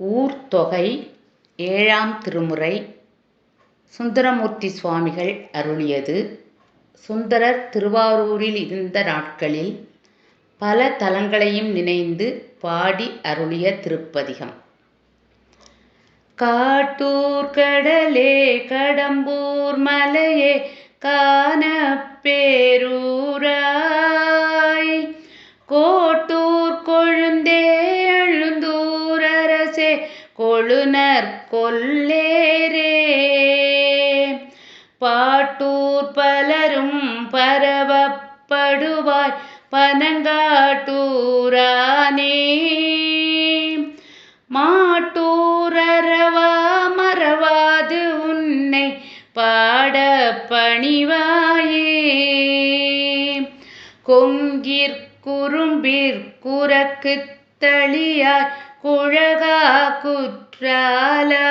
ஊர்த்தொகை ஏழாம் திருமுறை. சுந்தரமூர்த்தி சுவாமிகள் அருளியது. சுந்தரர் திருவாரூரில் இருந்த நாட்களில் பல தலங்களையும் நினைந்து பாடி அருளிய திருப்பதிகம். காட்டூர் கடலே கடம்பூர் மலையே காணப் கொழுநர் கொல்லேரே. பாட்டூர் பலரும் பரவப்படுவாய் பனங்காட்டூரானே. மாட்டூரவா மறவாது உன்னை பாட பணிவாயே. கொங்கிற் குறும்பிற் கொங்கிற்குறும்பிற்குரக்குத் தளியார் குழகா குற்றாலா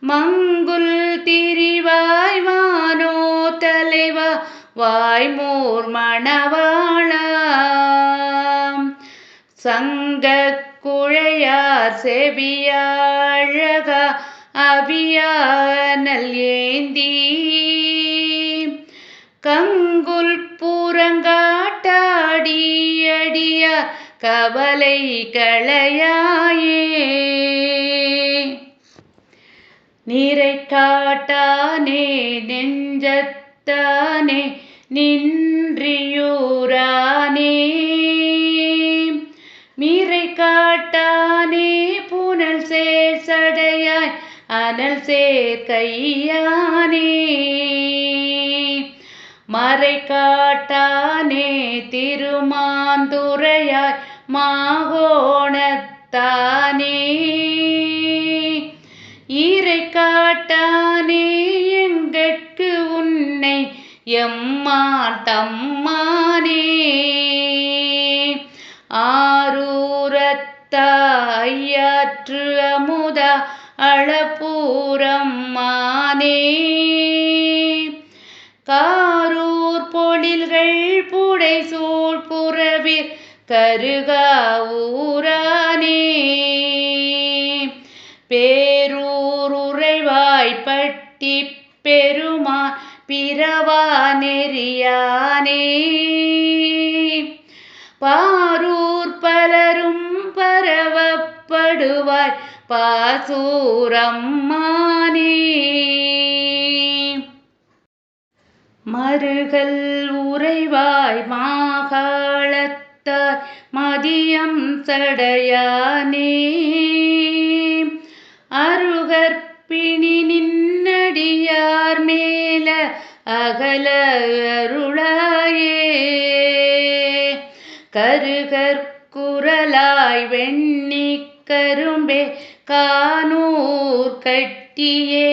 மங்குல் திரிவாய் வானோ தலைவா வாய்மோர் மணவாளா சங்க குழையார் செவியாழகா அபியானல் ஏந்தி. கங்குல் புறங்காட்டாடியடியா கவலை களையாயே நீரை காட்டானே நெஞ்சத்தானே நின்றியூரானே. மீரை காட்டானே புனல் சேர் சடையாய் அனல் சேர் கையானே. மறை காட்டானே திருமாந்துரையாய் மாகோணத்தானே. ஈரை காட்டானே எங்கட்கு உன்னை எம்மா தம்மானே. ஆரூரத்தாயாற்று அமுதா அளப்பூரம் மானே காரூர் பொழில்கள் புடை சூழ் கருகா ஊரானே. பேரூர் உறைவாய்ப்பட்டி பிறவா நெறியானே. பாரூர் பலரும் பரவப்படுவாய் பாசூரம்மானே. மருகல் உறைவாய் மாகாளத் மாகாளத்தார் மதியம் சடையானே. அருகற்பிணி நின்னடியார் மேல அகல அருளாயே. கருகற்குரலாய் வெண்ணி கரும்பே கானூர் கட்டியே.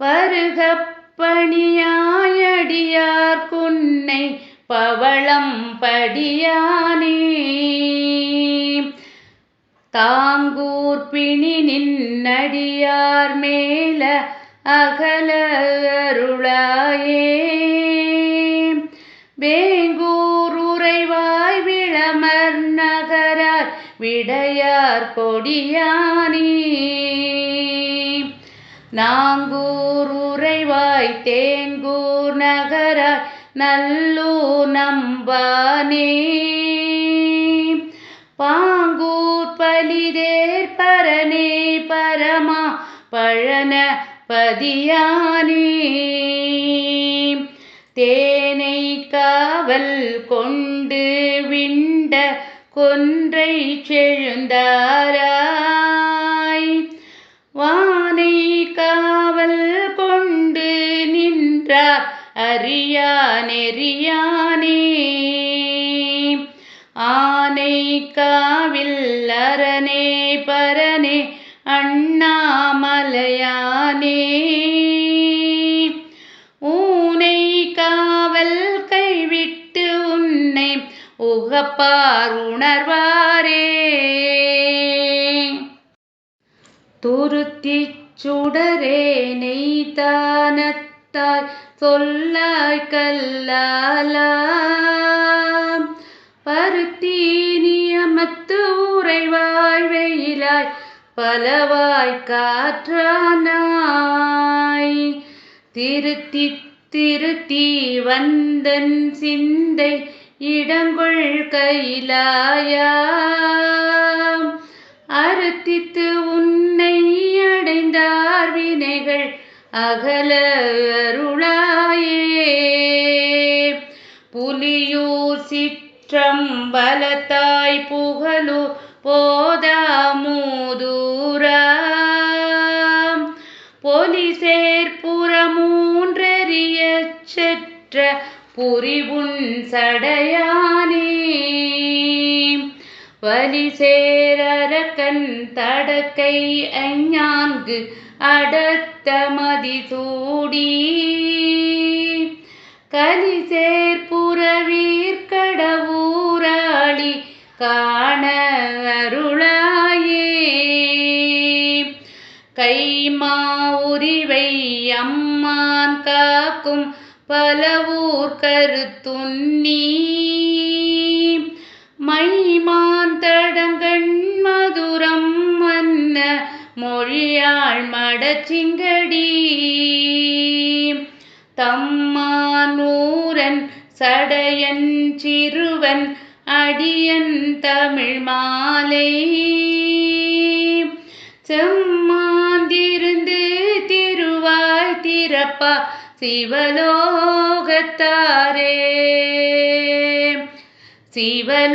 வருகப்பணியா பவளம் படியானே. தாங்கூர் பிணி நின்னடியார் மேல அகல அருளாயே. வேங்கூர் உறைவாய் விளமர் நகரார் விடையார் கொடியானே. நாங்கூர் உறைவாய் தேங்கூர் நகர் நல்லூர் நம்பானே. பாங்கூர் பலிதேர் பரனே பரமா பழன பதியானே. தேனை காவல் கொண்டு விண்ட கொன்றை செழுந்தாரா. அறியா ஆனை காவில்லரனே பரனே அண்ணாமலையானே. ஊனை காவல் கைவிட்டு உன்னை உகப்பார் உணர்வாரே. துருத்திச் சுடரே நெய்தானத்தாய் சொல்லாய் கல்லாலாம். பருத்தி நியமத்து உறைவாய் வெயிலாய் பலவாய் காற்றானாய். திருத்தி திருத்தி வந்தன் சிந்தை இடங்கொள் கையிலாயா அறுத்தித்து உன்னை அடைந்தார் வினைகள் அகல அருளா புரிவுன் சடையானே. வலி வலிசேரக்கன் தடக்கை ஐஞான்கு அடத்த மதிசூடி கலிசேர் புறவீர் கடவுராளி காண அருளாயே. கைமா பலவூர் கருத்துண்ணி மைமான் மதுரம் மன்ன மொழியாள் மடச்சிங்கடி தம்மானூரன் சடையன் சிறுவன் அடியன் தமிழ் மாலை. செம்மாந்திருந்து திருவாய் திறப்பா சிவலோகத்தாரே. சிவலோகத்தாரே.